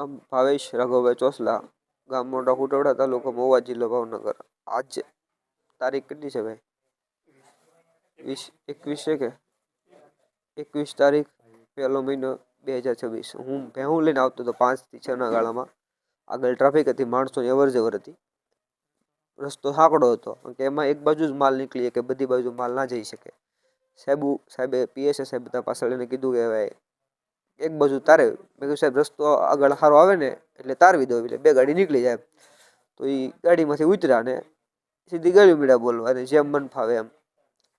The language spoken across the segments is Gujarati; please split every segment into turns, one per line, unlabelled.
નામ ભાવેશ રઘુભાઈ ચોસલા ગામ મોટા કુટવડા તાલુકો મહુવા જિલ્લો ભાવનગર. આજ તારીખ કેટલી છે ભાઈ? વીસ, એકવીસ છે કે? એકવીસ તારીખ પહેલો મહિનો બે હજાર છવ્વીસ. હું ભેહું લઈને આવતો હતો પાંચથી છના ગાળામાં. આગળ ટ્રાફિક હતી માણસોની અવર જવર હતી. રસ્તો સાંકડો હતો. કે એમાં એક બાજુ જ માલ નીકળી કે બધી બાજુ માલ ના જઈ શકે. સાહેબ, સાહેબે, પીએસએ સાહેબ બધા પાછળ એને કીધું કે ભાઈ એક બાજુ તારે. મેં કીધું, સાહેબ, રસ્તો આગળ સારો આવે ને, એટલે તારવી દો એટલે બે ગાડી નીકળી જાય. તો એ ગાડીમાંથી ઉતર્યા ને સીધી ગાડી મીડા બોલવા અને જેમ મન ફાવે એમ.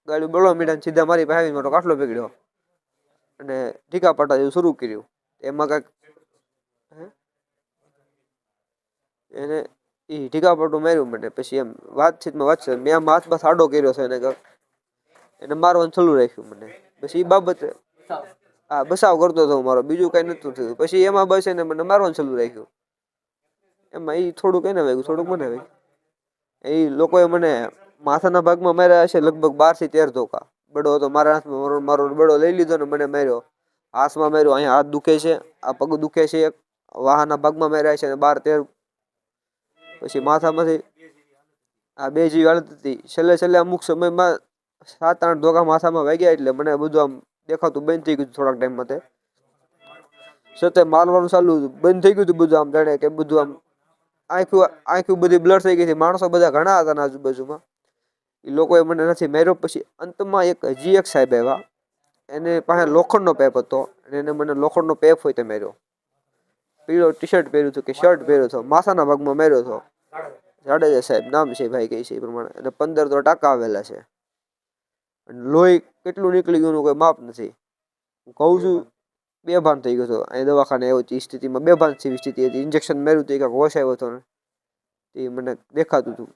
ગાડી બોલવા મીડા ને સીધા મારી પાસે મારો કાટલો પકડ્યો અને ઢીકા પાટા જેવું શરૂ કર્યું. એમાં કાંઈક? એને એ ઢીકા પાટું માર્યું મને. પછી એમ વાતચીતમાં વાતચીત મેં આમ હાથ પાસ આડો કર્યો છે એને કંઈક એને મારવાનું ચાલુ રાખ્યું મને. પછી એ બાબતે હા, બસાવ કરતો હતો મારો. બીજું કઈ નતું થયું. પછી એમાં બસ એને મને મારવાનું ચાલુ રાખ્યું. એમાં એ થોડુંક એને વાગ્યું, થોડુંક મને વાગ્યું. એ લોકોએ મને માથાના ભાગમાં માર્યા હશે લગભગ બારથી તેર ધોકા. બડો હતો, મારા હાથમાં મારો મારો બડો લઈ લીધો ને મને માર્યો. હાથમાં માર્યો, અહીંયા હાથ દુખે છે, આ પગ દુખે છે એક. વાહના ભાગમાં માર્યા છે બાર, તેર. પછી માથામાંથી આ બે જેવી હાલત હતી. છેલ્લે છેલ્લે અમુક સમયમાં સાત, આઠ ધોકા માથામાં વાગ્યા એટલે મને બધું આમ દેખાતું, બંધ થઈ ગયું થોડાક ટાઈમ માટે સતે મારવાનું ચાલુ બંધ થઈ ગયું હતું બધું આમ, જાણે કે બધું આમ આંખ્યું આંખું બધી બ્લડ થઈ ગઈ હતી. માણસો બધા ઘણા હતા આજુબાજુમાં. એ લોકોએ મને નથી માર્યો. પછી અંતમાં એક હજી એક સાહેબ એવા એને પાસે લોખંડનો પેપ હતો અને એને મને લોખંડનો પેપ હોય તે માર્યો. પીળો ટી શર્ટ પહેર્યું હતું કે શર્ટ પહેર્યો હતો. માથાના ભાગમાં માર્યો હતો. જાડેજા સાહેબ, નામ છે ભાઈ, કહે છે એ પ્રમાણે. અને પંદર તો ટાંકા આવેલા છે. લોહી કેટલું નીકળી ગયું કોઈ માપ નથી. હું કહું છું બેભાન થઈ ગયો હતો. અહીં દવાખાને આવ્યો હતી સ્થિતિમાં બેભાન જેવી સ્થિતિ હતી. ઇન્જેક્શન માર્યું હતું કાંઈક હોશ આવ્યો હતો ને. એ મને દેખાતું હતું.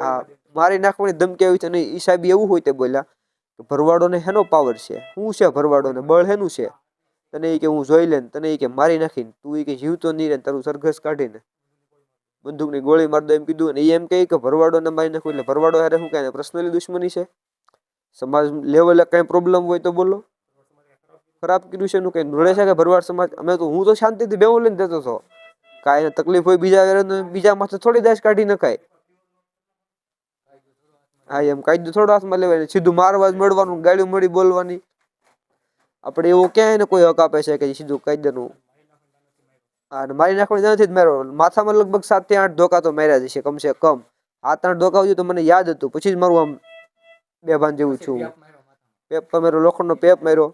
હા મારી નાખવાની ધમકી આવી છે અને એ સાહેબ એવું હોય તે બોલ્યા કે ભરવાડોને હેનો પાવર છે. શું છે ભરવાડોને? બળ હેનું છે? તને એ કે હું જોઈ લેને તને એ કે મારી નાખીને. તું એ કે જીવતો નહીં રહે ને તારું સરઘસ કાઢીને. બંદૂકની ગોળી મારી દો એમ કીધું અને એ એમ કહે કે ભરવાડોને મારી નાખું એટલે ભરવાડો હારે શું કહે? પર્સનલી દુશ્મની છે? સમાજ લેવલે કંઈ પ્રોબ્લેમ હોય તો બોલો. ખરાબ કર્યું છે એનું કંઈ? નડે છે કે ભરવાડ સમાજ? અમે તો હું તો શાંતિથી બેવું લઈને દેતો હતો. કાંઈ તકલીફ હોય બીજા બીજા માથે થોડી દાશ કાઢી નખાય. હા, એમ કાયદો થોડો હાથમાં લેવાય સીધું મારવા જ મળવાનું ગાડીઓ મળી બોલવાની. આપણે એવું ક્યાંય ને કોઈ હક આપે છે કે સીધું કાયદાનું? અને મારી નાખવાની નથી જ મારો માથામાં લગભગ સાતથી આઠ ધોકા તો માર્યા જશે કમસે કમ. આ ત્રણ ધોકા તો મને યાદ હતું. પછી જ મારું આમ બેભાન જેવું છું પેપ માર્યો લોખંડનો પેપ માર્યો.